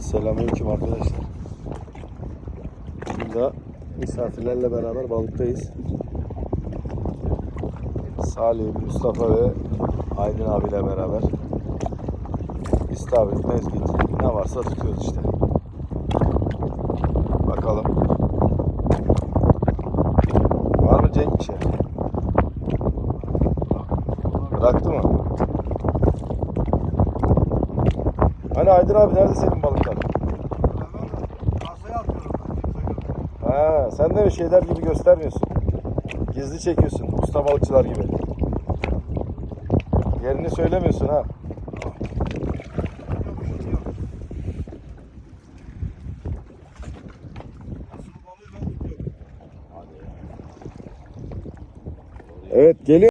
Selamünaleyküm arkadaşlar. Şimdi misafirlerle beraber balıktayız. Salih, Mustafa ve Aydın abiyle beraber. İstavrit, mezgit ne varsa tutuyoruz işte. Bakalım. Var mı Cenk bir şey? Bıraktı mı? Hani Aydın abi nerede senin balıklar? Ha, sen de bir şeyler gibi göstermiyorsun. Gizli çekiyorsun usta balıkçılar gibi. Yerini söylemiyorsun ha. Evet geliyor.